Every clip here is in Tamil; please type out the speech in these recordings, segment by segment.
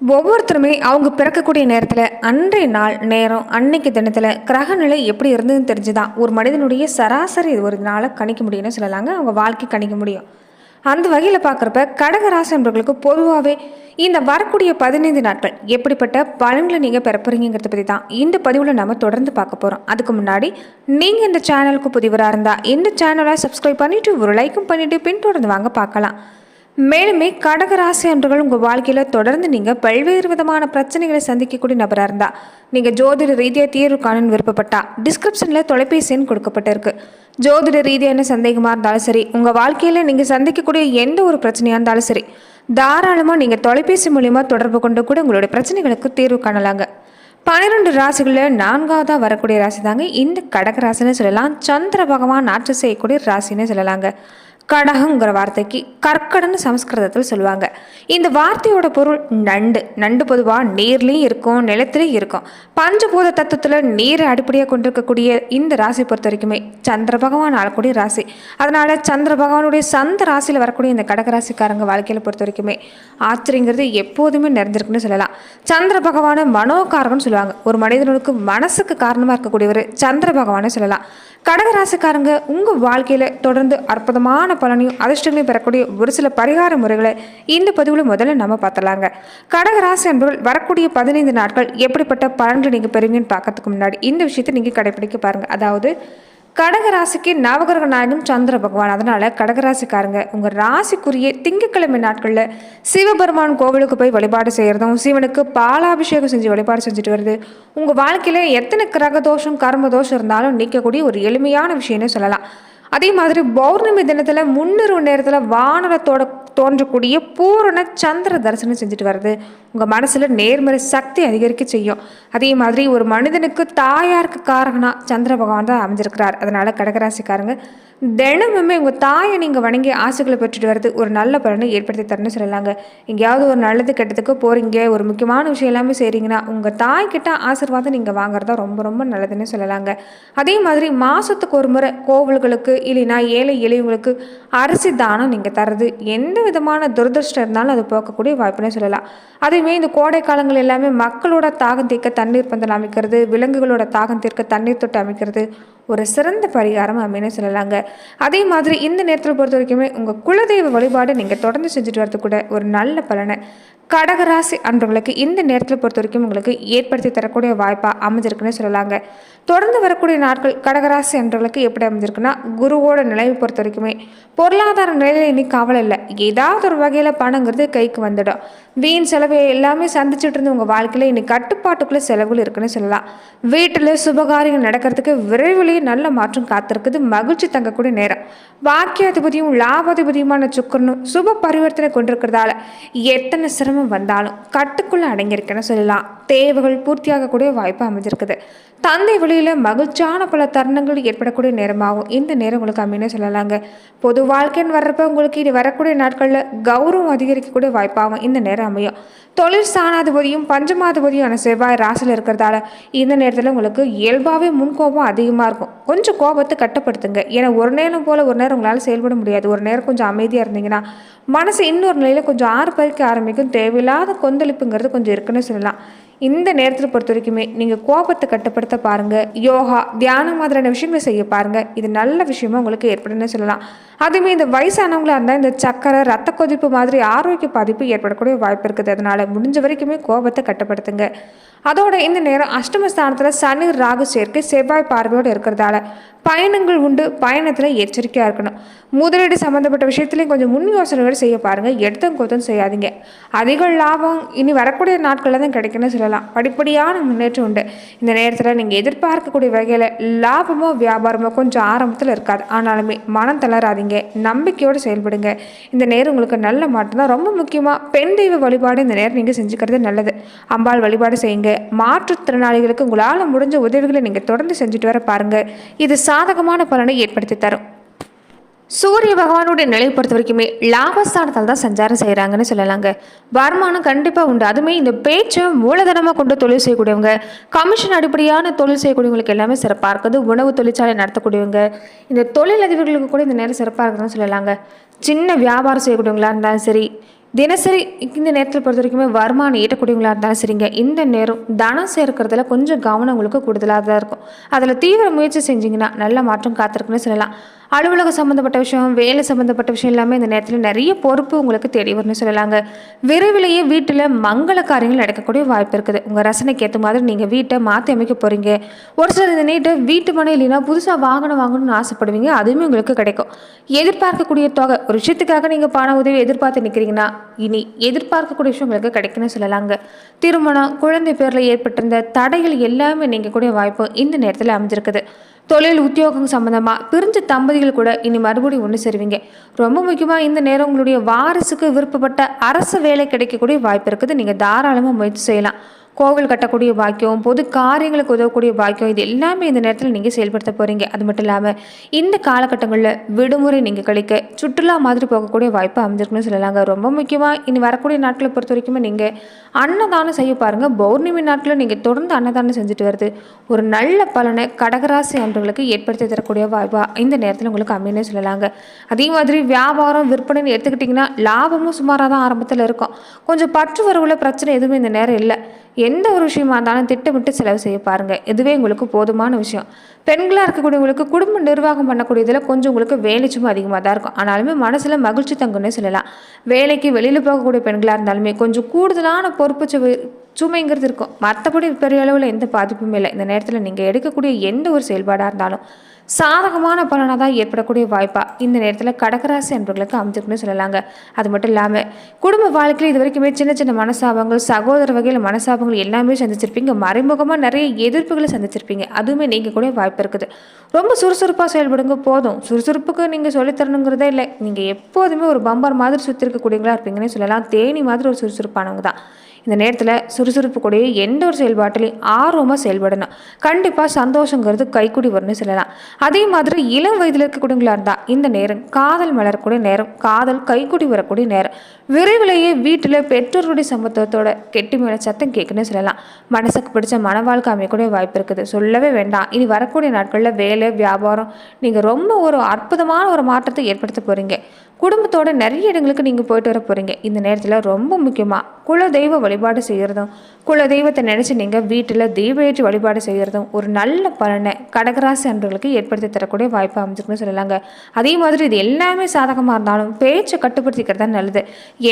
ஒவ்வொருத்தருமே அவங்க பிறக்கக்கூடிய நேரத்தில் அன்றைய நாள் நேரம் அன்னைக்கு தினத்தில் கிரக நிலை எப்படி இருந்ததுன்னு தெரிஞ்சுதான் ஒரு மனிதனுடைய சராசரி ஒரு நாளை கணிக்க முடியும்னு சொல்லலாங்க. அவங்க வாழ்க்கை கணிக்க முடியும். அந்த வகையில் பார்க்குறப்ப கடகராசி என்பவர்களுக்கு பொதுவாகவே இந்த வரக்கூடிய பதினைந்து நாட்கள் எப்படிப்பட்ட பலன்களை நீங்கள் பெறப்போறீங்கிறத பற்றி தான் இந்த பதிவில் நம்ம தொடர்ந்து பார்க்க போகிறோம் அதுக்கு முன்னாடி நீங்கள் இந்த சேனலுக்கு புதிவராக இருந்தால் இந்த சேனலை சப்ஸ்கிரைப் பண்ணிவிட்டு ஒரு லைக்கும் பண்ணிவிட்டு பின்தொடர்ந்து வாங்க பார்க்கலாம் மேலுமே கடகராசி அன்றுகள் உங்கள் வாழ்க்கையில் தொடர்ந்து நீங்கள் பல்வேறு விதமான பிரச்சனைகளை சந்திக்கக்கூடிய நபராக இருந்தால் நீங்கள் ஜோதிட ரீதியாக தீர்வு காணுன்னு விருப்பப்பட்டா டிஸ்கிரிப்ஷனில் தொலைபேசி எண் கொடுக்கப்பட்டிருக்கு. ஜோதிட ரீதியான சந்தேகமாக இருந்தாலும் சரி உங்கள் வாழ்க்கையில் நீங்கள் சந்திக்கக்கூடிய எந்த ஒரு பிரச்சனையாக இருந்தாலும் சரி தாராளமாக நீங்கள் தொலைபேசி மூலிமா தொடர்பு கொண்டு கூட உங்களுடைய பிரச்சனைகளுக்கு தீர்வு காணலாங்க. பன்னிரெண்டு ராசிகளில் நான்காவதாக வரக்கூடிய ராசி தாங்க இந்த கடகராசின்னு சொல்லலாம் சந்திர பகவான் ஆட்சி செய்யக்கூடிய ராசின்னு சொல்லலாங்க. கடகங்கிற வார்த்தைக்கு கற்கடன்னு சமஸ்கிருதத்தில் சொல்லுவாங்க. இந்த வார்த்தையோட பொருள் நண்டு. நண்டு பொதுவாக நீர்லேயும் இருக்கும் நிலத்துலேயும் இருக்கும். பஞ்சபூத தத்துவத்தில் நீரை அடிப்படையாக கொண்டிருக்கக்கூடிய இந்த ராசி பொறுத்த வரைக்குமே சந்திர பகவான் ஆளக்கூடிய ராசி. அதனால் சந்திர பகவானுடைய சந்த ராசியில் வரக்கூடிய இந்த கடகராசிக்காரங்க வாழ்க்கையில் பொறுத்த வரைக்குமே ஆச்சரியங்கிறது எப்போதுமே நிறைஞ்சிருக்குன்னு சொல்லலாம். சந்திர பகவானை மனோகாரகன்னு சொல்லுவாங்க. ஒரு மனிதனுக்கு மனசுக்கு காரணமாக இருக்கக்கூடியவர் சந்திர பகவானை சொல்லலாம். கடகராசிக்காரங்க உங்கள் வாழ்க்கையில் தொடர்ந்து அற்புதமான பலனையும் அதிர்ஷ்டங்களையும் பெறக்கூடிய ஒரு சில பரிகார முறைகளை இந்த பதிவில் முதல்ல நம்ம பார்த்தலாங்க கடகராசி என்பவர்கள் வரக்கூடிய பதினைந்து நாட்கள் எப்படிப்பட்ட பலன்களை நீங்கள் பெறுவீங்கன்னு பார்க்கறதுக்கு முன்னாடி இந்த விஷயத்தை நீங்கள் கடைப்பிடிக்க பாருங்கள் அதாவது கடகராசிக்கு நவகிரக நாயகம் சந்திர பகவான். அதனால் கடகராசிக்காரங்க உங்கள் ராசிக்குரிய திங்கட்கிழமை நாட்களில் சிவபெருமான் கோவிலுக்கு போய் வழிபாடு செய்கிறதும் சிவனுக்கு பாலாபிஷேகம் செஞ்சு வழிபாடு செஞ்சுட்டு வருது உங்கள் வாழ்க்கையில் எத்தனை கிரக தோஷம் கர்ம தோஷம் இருந்தாலும் நீக்கக்கூடிய ஒரு எளிமையான விஷயம்னு சொல்லலாம். அதே மாதிரி பௌர்ணமி தினத்தில் முன்னிரவு நேரத்தில் வானரத்தோட தோன்றக்கூடிய பூரண சந்திர தரிசனம் செஞ்சுட்டு வர்றது. உங்கள் மனசில் நேர்மறை சக்தி அதிகரிக்க செய்யும். அதே மாதிரி ஒரு மனிதனுக்கு தாயாருக்கு காரகனா சந்திர பகவான் தான் அமைஞ்சிருக்கிறார். அதனால் கடகராசிக்காரங்க தினமுமே உங்கள் தாயை நீங்கள் வணங்கி ஆசைகளை பெற்றுட்டு வர்றது ஒரு நல்ல பலனை ஏற்படுத்தி தரணும்னு சொல்லலாங்க. எங்கேயாவது ஒரு நல்லது கெட்டதுக்கு போகிறீங்க ஒரு முக்கியமான விஷயம் எல்லாமே செய்கிறீங்கன்னா உங்கள் தாய்கிட்ட ஆசீர்வாதம் நீங்கள் வாங்குறதா ரொம்ப ரொம்ப நல்லதுன்னு சொல்லலாங்க. அதே மாதிரி மாதத்துக்கு ஒரு முறை கோவில்களுக்கு இல்லைனா ஏழை எளியவங்களுக்கு அரிசி தானம் நீங்கள் தர்றது எந்த விதமான துரதிருஷ்டம் இருந்தாலும் அது போக்கக்கூடிய வாய்ப்புனே சொல்லலாம். அதேமே இந்த கோடை காலங்கள் எல்லாமே மக்களோட தாகம் தீர்க்க தண்ணீர் பந்தல் அமைக்கிறது விலங்குகளோட தாகம் தீர்க்க தண்ணீர் தொட்டு அமைக்கிறது ஒரு சிறந்த பரிகாரம் அப்படின்னு சொல்லலாங்க. அதே மாதிரி இந்த நேரத்தில் பொறுத்த வரைக்குமே உங்கள் குலதெய்வ வழிபாடு நீங்கள் தொடர்ந்து செஞ்சுட்டு வரது கூட ஒரு நல்ல பலனை. கடகராசி அன்றவங்களுக்கு இந்த நேரத்தில் பொறுத்த வரைக்கும் உங்களுக்கு ஏற்படுத்தி தரக்கூடிய வாய்ப்பாக அமைஞ்சிருக்குன்னு சொல்லலாங்க. தொடர்ந்து வரக்கூடிய நாட்கள் கடகராசி அன்றவங்களுக்கு எப்படி அமைஞ்சிருக்குன்னா குருவோட நிலையை பொறுத்த வரைக்குமே பொருளாதார நிலையில் இன்னைக்கு கவலை இல்லை. ஏதாவது ஒரு வகையில் பணங்கிறது கைக்கு வந்துடும். வீண் செலவு எல்லாமே சந்திச்சுட்டு இருந்த உங்கள் வாழ்க்கையில் இன்னைக்கு கட்டுப்பாட்டுக்குள்ளே செலவுகள் இருக்குன்னு சொல்லலாம். வீட்டில் சுபகாரியங்கள் நடக்கிறதுக்கு விரைவிலேயே நல்ல மாற்றம் காத்திருக்குது. மகிழ்ச்சி தங்கக்கூடிய நேரம். வாக்கியாதிபதியும் லாபாதிபதியுமான சுக்கரனும் சுப பரிவர்த்தனை கொண்டிருக்கிறதால எத்தனை சிரமம் வந்தாலும் கட்டுக்குள்ளே அடங்கியிருக்குன்னு சொல்லலாம். தேவைகள் பூர்த்தியாகக்கூடிய வாய்ப்பு அமைஞ்சிருக்குது. தந்தை வழியில் மகிழ்ச்சியான பல தருணங்கள் ஏற்படக்கூடிய நேரமாகும். இந்த நேரம் உங்களுக்கு அமைன்னு சொல்லலாங்க. பொது வாழ்க்கைன்னு வர்றப்ப உங்களுக்கு இனி வரக்கூடிய நாட்களில் கௌரவம் அதிகரிக்கக்கூடிய வாய்ப்பாகும் இந்த நேரம் அமையும். தொழில் சாணாதிபதியும் பஞ்சமாதிபதியான செவ்வாய் ராசியில் இருக்கிறதால இந்த நேரத்தில் உங்களுக்கு இயல்பாகவே முன்கோபம் அதிகமாக இருக்கும். கொஞ்சம் கோபத்தை கட்டுப்படுத்துங்க. ஏன்னா ஒரு நேரம் போல் ஒரு நேரம் உங்களால் செயல்பட முடியாது. ஒரு நேரம் கொஞ்சம் அமைதியாக இருந்தீங்கன்னா மனசு இன்னொரு நிலையில் கொஞ்சம் ஆறு பறிக்க ஆரம்பிக்கும். தேவையில்லாத கொந்தளிப்புங்கிறது கொஞ்சம் இருக்குன்னு சொல்லலாம். இந்த நேரத்தில் பொறுத்த வரைக்குமே நீங்கள் கோபத்தை கட்டுப்படுத்த பாருங்கள் யோகா தியானம் மாதிரியான விஷயங்களை செய்ய பாருங்கள் இது நல்ல விஷயமா உங்களுக்கு ஏற்படும்னு சொல்லலாம். அதுவுமே இந்த வயசானவங்களாக இருந்தால் இந்த சக்கரை ரத்த கொதிப்பு மாதிரி ஆரோக்கிய பாதிப்பு ஏற்படக்கூடிய வாய்ப்பு இருக்குது. அதனால் முடிஞ்ச வரைக்குமே கோபத்தை கட்டுப்படுத்துங்க. அதோட இந்த நேரம் அஷ்டமஸ்தானத்தில் சனி ராகு சேர்க்கை செவ்வாய் பார்வையோடு இருக்கிறதால பயணங்கள் உண்டு. பயணத்தில் எச்சரிக்கையாக இருக்கணும். முதலீடு சம்மந்தப்பட்ட விஷயத்துலையும் கொஞ்சம் முன் யோசனைகள் செய்ய பாருங்கள் எடுத்தும் கொத்தம் செய்யாதீங்க. அதிக லாபம் இனி வரக்கூடிய நாட்களில் தான் கிடைக்குன்னு சொல்லலாம். படிப்படியான முன்னேற்றம் உண்டு. இந்த நேரத்தில் நீங்கள் எதிர்பார்க்கக்கூடிய வகையில் லாபமோ வியாபாரமோ கொஞ்சம் ஆரம்பத்தில் இருக்காது. ஆனாலுமே மனம் தளராதீங்க. நம்பிக்கையோடு செயல்படுங்க. இந்த நேரம் உங்களுக்கு நல்ல மாற்றம் தான் ரொம்ப முக்கியமாக பெண் தெய்வ வழிபாடு இந்த நேரம் நீங்கள் செஞ்சுக்கிறது நல்லது. அம்பாள் வழிபாடு செய்யுங்க. மாற்றுத்திறனாளிகளுக்கு உங்களால் முடிஞ்ச உதவிகளை நீங்கள் தொடர்ந்து செஞ்சுட்டு வர பாருங்கள் இது சாதகமான பலனை ஏற்படுத்தி தரும். சூரிய பகவானுடைய நிலையை பொறுத்த வரைக்குமே லாபஸ்தானத்தால் தான் சஞ்சாரம் செய்கிறாங்கன்னு சொல்லலாங்க. வருமானம் கண்டிப்பாக உண்டு. அதுவுமே இந்த பேச்சை மூலதனமாக கொண்டு தொழில் செய்யக்கூடியவங்க கமிஷன் அடிப்படையான தொழில் செய்யக்கூடியவங்களுக்கு எல்லாமே சிறப்பாக இருக்குது. உணவு தொழிற்சாலை நடத்தக்கூடியவங்க இந்த தொழில் அதிபர்களுக்கு கூட இந்த நேரம் சிறப்பாக இருக்குதுன்னு சொல்லலாங்க. சின்ன வியாபாரம் செய்யக்கூடியவங்களா இருந்தாலும் சரி தினசரி இந்த நேரத்தில் பொறுத்த வரைக்குமே வருமானம் ஈட்டக்கூடியவங்களாக இருந்தாலும் சரிங்க. இந்த நேரம் தனம் சேர்க்கறதுல கொஞ்சம் கவனம் உங்களுக்கு கூடுதலாக தான் இருக்கும். அதில் தீவிர முயற்சி செஞ்சிங்கன்னா நல்ல மாற்றம் காத்திருக்குன்னு சொல்லலாம். அலுவலகம் சம்மந்தப்பட்ட விஷயம் வேலை சம்மந்தப்பட்ட விஷயம் எல்லாமே இந்த நேரத்தில் நிறைய பொறுப்பு உங்களுக்கு தேடி வரும்னு சொல்லலாங்க. விரைவிலேயே வீட்டில் மங்கள காரியங்கள் நடக்கக்கூடிய வாய்ப்பு இருக்குது. உங்கள் ரசனைக்கு ஏற்ற மாதிரி நீங்கள் வீட்டை மாற்றி அமைக்க போகிறீங்க ஒரு சிலர் இந்த நீட்டை வீட்டு மனை இல்லைன்னா புதுசாக வாகனம் வாங்கணும்னு ஆசைப்படுவீங்க. அதுவுமே உங்களுக்கு கிடைக்கும். எதிர்பார்க்கக்கூடிய தொகை ஒரு விஷயத்துக்காக நீங்கள் பண உதவி எதிர்பார்த்து நிற்கிறீங்கன்னா இனி எதிர்பார்க்கக்கூடிய விஷயம் உங்களுக்கு கிடைக்குன்னு சொல்லலாங்க. திருமணம் குழந்தை பேரில் ஏற்பட்டிருந்த தடைகள் எல்லாமே நீங்கக்கூடிய வாய்ப்பு இந்த நேரத்தில் அமைஞ்சிருக்குது. தொழில் உத்தியோகம் சம்மந்தமாக பிரிஞ்ச தம்பதிகள் கூட இனி மறுபடியும் ஒன்று சேருவீங்க. ரொம்ப முக்கியமாக இந்த நேரம் உங்களுடைய வாரிசுக்கு விருப்பப்பட்ட அரசு வேலை கிடைக்கக்கூடிய வாய்ப்பு இருக்குது. நீங்கள் தாராளமாக முயற்சி செய்யலாம். கோவில் கட்டக்கூடிய பாக்கியம் பொது காரியங்களுக்கு உதவக்கூடிய பாக்கியம் இது எல்லாமே இந்த நேரத்தில் நீங்கள் செயல்படுத்த போகிறீங்க அது மட்டும் இல்லாமல் இந்த காலகட்டங்களில் விடுமுறை நீங்கள் கழிக்க சுற்றுலா மாதிரி போகக்கூடிய வாய்ப்பு அமைஞ்சிருக்குன்னு சொல்லலாங்க. ரொம்ப முக்கியமாக இனி வரக்கூடிய நாட்களை பொறுத்த வரைக்குமே நீங்கள் அன்னதானம் செய்ய பாருங்கள் பௌர்ணமி நாட்களில் நீங்கள் தொடர்ந்து அன்னதானம் செஞ்சுட்டு வருது ஒரு நல்ல பலனை கடகராசி அன்றவர்களுக்கு ஏற்படுத்தி தரக்கூடிய வாய்ப்பாக இந்த நேரத்தில் உங்களுக்கு அமையனே சொல்லலாங்க. அதே மாதிரி வியாபாரம் விற்பனைன்னு எடுத்துக்கிட்டிங்கன்னா லாபமும் சுமாராக தான் ஆரம்பத்தில் இருக்கும். கொஞ்சம் பற்று வரவுல பிரச்சனை எதுவுமே இந்த நேரம் இல்லை. எந்த ஒரு விஷயமா இருந்தாலும் திட்டமிட்டு செலவு செய்ய பாருங்கள் இதுவே உங்களுக்கு போதுமான விஷயம். பெண்களாக இருக்கக்கூடியவங்களுக்கு குடும்ப நிர்வாகம் பண்ணக்கூடியதில் கொஞ்சம் உங்களுக்கு வேலை சும்மா அதிகமாக தான் இருக்கும். ஆனாலுமே மனசில் மகிழ்ச்சி தங்குன்னு சொல்லலாம். வேலைக்கு வெளியில் போகக்கூடிய பெண்களாக இருந்தாலுமே கொஞ்சம் கூடுதலான பொறுப்பு சுமைங்கிறது இருக்கும். மற்றபடி பெரிய அளவில் எந்த பாதிப்பும் இல்லை. இந்த நேரத்தில் நீங்கள் எடுக்கக்கூடிய எந்த ஒரு செயல்பாடாக இருந்தாலும் சாதகமான பலனாக தான் ஏற்படக்கூடிய வாய்ப்பாக இந்த நேரத்தில் கடகராசி அன்பர்களுக்கு அமைஞ்சிருக்குன்னு சொல்லலாங்க. அது மட்டும் இல்லாமல் குடும்ப வாழ்க்கையில் இது வரைக்குமே சின்ன சின்ன மனசாபங்கள் சகோதர வகையில் மனசாபங்கள் எல்லாமே சந்திச்சிருப்பீங்க. மறைமுகமாக நிறைய எதிர்ப்புகளை சந்திச்சிருப்பீங்க. அதுவுமே நீங்கள் கூட வாய்ப்பு இருக்குது. ரொம்ப சுறுசுறுப்பாக செயல்படுங்க போதும். சுறுசுறுப்புக்கு நீங்கள் சொல்லித்தரணுங்கிறதே இல்லை. நீங்கள் எப்போதுமே ஒரு பம்பர் மாதிரி சுற்றி இருக்கக்கூடியவங்களா இருப்பீங்கன்னு சொல்லலாம். தேனி மாதிரி ஒரு சுறுசுறுப்பானவங்க தான். இந்த நேரத்தில் சுறுசுறுப்பு கூடிய எந்த ஒரு செயல்பாட்டிலையும் ஆர்வமாக செயல்படணும். கண்டிப்பாக சந்தோஷங்கிறது கைக்குடி வரும்னு சொல்லலாம். அதே மாதிரி இளம் வயதில் இருக்கக்கூடியவங்களா இருந்தால் இந்த நேரம் காதல் மலரக்கூடிய நேரம் காதல் கைக்குடி வரக்கூடிய நேரம். விரைவிலேயே வீட்டில் பெற்றோருடைய சமத்துவத்தோட கெட்டி மேலே சத்தம் கேட்குன்னு சொல்லலாம். மனசுக்கு பிடிச்ச மன வாழ்க்கை அமையக்கூடிய வாய்ப்பு இருக்குது. சொல்லவே வேண்டாம். இனி வரக்கூடிய நாட்களில் வேலை வியாபாரம் நீங்கள் ரொம்ப ஒரு அற்புதமான ஒரு மாற்றத்தை ஏற்படுத்த போகிறீங்க குடும்பத்தோட நிறைய இடங்களுக்கு நீங்கள் போயிட்டு வர போகிறீங்க இந்த நேரத்தில் ரொம்ப முக்கியமாக குலதெய்வ வழிபாடு செய்கிறதும் குலதெய்வத்தை நினச்சி நீங்கள் வீட்டில் தெய்வ வழிபாடு செய்கிறதும் ஒரு நல்ல பலனை கடகராசி அன்பர்களுக்கு ஏற்படுத்தி தரக்கூடிய வாய்ப்பு அமைஞ்சிருக்குன்னு சொல்லலாங்க. அதே மாதிரி இது எல்லாமே சாதகமாக இருந்தாலும் பேச்சை கட்டுப்படுத்திக்கிறது தான் நல்லது.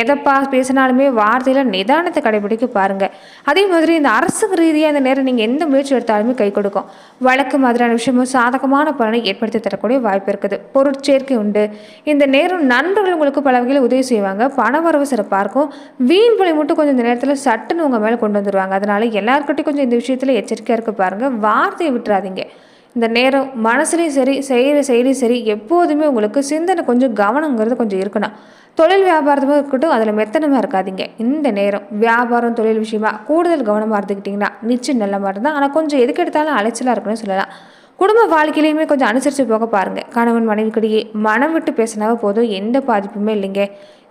எதைப்பா பேசினாலுமே வார்த்தையில் நிதானத்தை கடைபிடிக்க பாருங்கள் அதே மாதிரி இந்த அரசு ரீதியாக இந்த நேரம் நீங்கள் எந்த முயற்சி எடுத்தாலுமே கை கொடுக்கும். வழக்கு மாதிரியான விஷயமும் சாதகமான பலனை ஏற்படுத்தி தரக்கூடிய வாய்ப்பு இருக்குது. பொருட்சேர்க்கை உண்டு. இந்த நேரம் நண்பர்கள் உங்களுக்கு பல வகையில் உதவி செய்வாங்க. பணவரவு சிறப்பாக இருக்கும். வீண் பழி மட்டும் கொஞ்சம் இந்த நேரத்தில் சட்டுன்னு உங்கள் மேலே கொண்டு வந்துடுவாங்க அதனால் எல்லாருக்கிட்டையும் கொஞ்சம் இந்த விஷயத்தில் எச்சரிக்கையாக இருக்க பாருங்கள் வார்த்தையை விட்டுறாதீங்க. இந்த நேரம் மனசுலையும் சரி செய்கிற செயலையும் சரி எப்போதுமே உங்களுக்கு சிந்தனை கொஞ்சம் கவனங்கிறது கொஞ்சம் இருக்கணும். தொழில் வியாபாரமாக இருக்கட்டும் அதில் மெத்தனமாக இருக்காதீங்க. இந்த நேரம் வியாபாரம் தொழில் விஷயமா கூடுதல் கவனமாக இருந்துக்கிட்டிங்கன்னா நிச்சயம் நல்ல மாதிரி தான். ஆனால் கொஞ்சம் எதுக்கு எடுத்தாலும் அலைச்சலாக இருக்குன்னு சொல்லலாம். குடும்ப வாழ்க்கையிலையுமே கொஞ்சம் அனுசரித்து போக பாருங்கள் கணவன் மனைவிக்கிடையே மனம் விட்டு பேசினாவே போதும். எந்த பாதிப்புமே இல்லைங்க.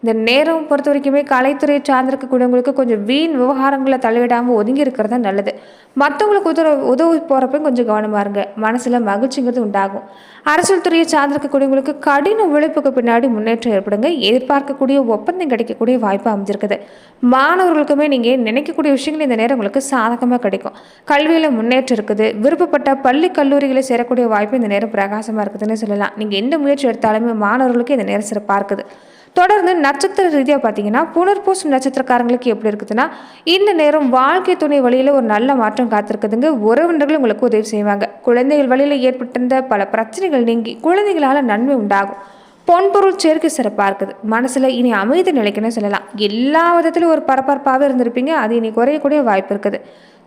இந்த நேரம் பொறுத்த வரைக்குமே கலைத்துறையை சார்ந்திருக்கக்கூடியவங்களுக்கு கொஞ்சம் வீண் விவகாரங்களை தலையிடாமல் ஒதுங்கி இருக்கிறது தான் நல்லது. மற்றவங்களுக்கு உதவ உதவி போகிறப்பையும் கொஞ்சம் கவனமாக இருங்க. மனசில் மகிழ்ச்சிங்கிறது உண்டாகும். அரசியல் துறையை சார்ந்திருக்கக்கூடியவங்களுக்கு கடின உழைப்புக்கு பின்னாடி முன்னேற்றம் ஏற்படுங்க. எதிர்பார்க்கக்கூடிய ஒப்பந்தம் கிடைக்கக்கூடிய வாய்ப்பு அமைஞ்சிருக்குது. மாணவர்களுக்குமே நீங்கள் நினைக்கக்கூடிய விஷயங்கள் இந்த நேரம் உங்களுக்கு சாதகமாக கிடைக்கும். கல்வியில் முன்னேற்றம் இருக்குது. விருப்பப்பட்ட பள்ளி கல்லூரிகளை சேரக்கூடிய வாய்ப்பு இந்த நேரம் பிரகாசமாக இருக்குதுன்னு சொல்லலாம். நீங்கள் எந்த முயற்சி எடுத்தாலுமே மாணவர்களுக்கு இந்த நேரம் சிறப்பாக இருக்குது. தொடர்ந்து நட்சத்திர ரீதியாக பார்த்தீங்கன்னா புனர்பூசம் நட்சத்திரக்காரங்களுக்கு எப்படி இருக்குதுன்னா இந்த நேரம் வாழ்க்கை துணை வழியில் ஒரு நல்ல மாற்றம் காத்திருக்குதுங்க. உறவினர்கள் உங்களுக்கு உதவி செய்வாங்க. குழந்தைகள் வழியில் ஏற்பட்டிருந்த பல பிரச்சனைகள் நீங்கி குழந்தைகளால் நன்மை உண்டாகும். பொன்பொருள் சேர்க்கை சிறப்பாக இருக்குது. மனசில் இனி அமைதி நிலைக்குன்னு சொல்லலாம். எல்லா விதத்திலும் ஒரு பரபரப்பாகவே இருந்திருப்பீங்க. அது இனி குறையக்கூடிய வாய்ப்பு இருக்குது.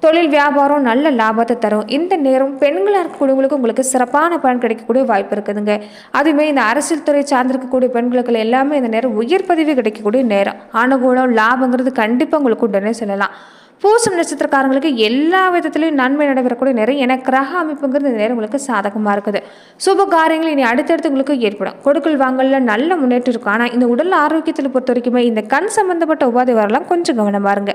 தொழில் வியாபாரம் நல்ல லாபத்தை தரும். இந்த நேரம் பெண்களாக இருக்கக்கூடியவங்களுக்கு உங்களுக்கு சிறப்பான பலன் கிடைக்கக்கூடிய வாய்ப்பு இருக்குதுங்க. அதுவுமே இந்த அரசியல் துறை சார்ந்திருக்கக்கூடிய பெண்களுக்கு எல்லாமே இந்த நேரம் உயர் பதவி கிடைக்கக்கூடிய நேரம். அனுகூலம் லாபங்கிறது கண்டிப்பாக உங்களுக்கு உடனே சொல்லலாம். பூசம் நட்சத்திரக்காரங்களுக்கு எல்லா விதத்திலையும் நன்மை நடைபெறக்கூடிய நேரம். என கிரக அமைப்புங்கிறது இந்த நேரம் உங்களுக்கு சாதகமாக இருக்குது. சுப காரியங்கள் இனி அடுத்தடுத்து உங்களுக்கு ஏற்படும். கொடுக்கல் வாங்கல நல்ல முன்னேற்றம் இருக்கும். ஆனால் இந்த உடல் ஆரோக்கியத்தில் பொறுத்த வரைக்குமே இந்த கண் சம்பந்தப்பட்ட உபாதை வரலாம். கொஞ்சம் கவனமாக இருங்க.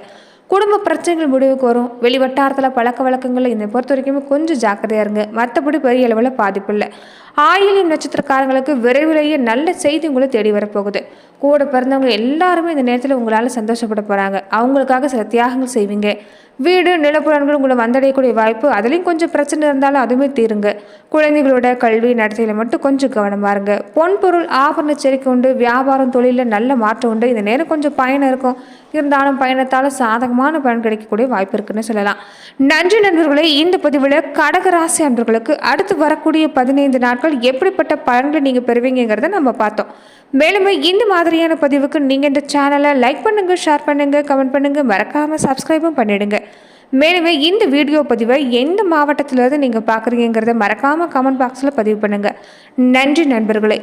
குடும்ப பிரச்சனைகள் முடிவுக்கு வரும். வெளி வட்டாரத்தில் பழக்க வழக்கங்கள் என்னை பொறுத்த வரைக்கும் கொஞ்சம் ஜாக்கிரதையாக இருங்க. மற்றபடி பெரிய அளவில் பாதிப்பு இல்லை. ஆயிலியம் நட்சத்திரக்காரங்களுக்கு விரைவிலேயே நல்ல செய்தி உங்களை தேடி வரப்போகுது. கூட பிறந்தவங்க எல்லாருமே இந்த நேரத்தில் உங்களால் சந்தோஷப்பட போகிறாங்க அவங்களுக்காக சில தியாகங்கள் செய்வீங்க. வீடு நிலப்புலன்கள் உங்களை வந்தடையக்கூடிய வாய்ப்பு அதுலேயும் கொஞ்சம் பிரச்சனை இருந்தாலும் அதுவுமே தீருங்க. குழந்தைகளோட கல்வி நடத்தையில் மட்டும் கொஞ்சம் கவனமாக இருங்க. பொன்பொருள் ஆபரண செரிக்கை உண்டு வியாபாரம் தொழிலில் நல்ல மாற்றம் உண்டு. இந்த நேரம் கொஞ்சம் பயணம் இருக்கும். இருந்தாலும் பயணத்தால் சாதகமான பயன் கிடைக்கக்கூடிய வாய்ப்பு இருக்குன்னு சொல்லலாம். நன்றி நண்பர்களே இந்த பதிவில் கடகராசி அன்பர்களுக்கு அடுத்து வரக்கூடிய பதினைந்து நாட்கள் எப்படிப்பட்ட பலன்களை நீங்கள் பெறுவீங்கிறத நம்ம பார்த்தோம். மேலும் இந்த மாதிரியான பதிவுக்கு நீங்கள் இந்த சேனலை லைக் பண்ணுங்கள் ஷேர் பண்ணுங்கள் கமெண்ட் பண்ணுங்கள் மறக்காமல் சப்ஸ்கிரைபும் பண்ணிடுங்க. மேலுமே இந்த வீடியோ பதிவை எந்த மாவட்டத்திலிருந்து நீங்கள் பார்க்குறீங்கிறத மறக்காமல் கமெண்ட் பாக்ஸில் பதிவு பண்ணுங்கள் நன்றி நண்பர்களே.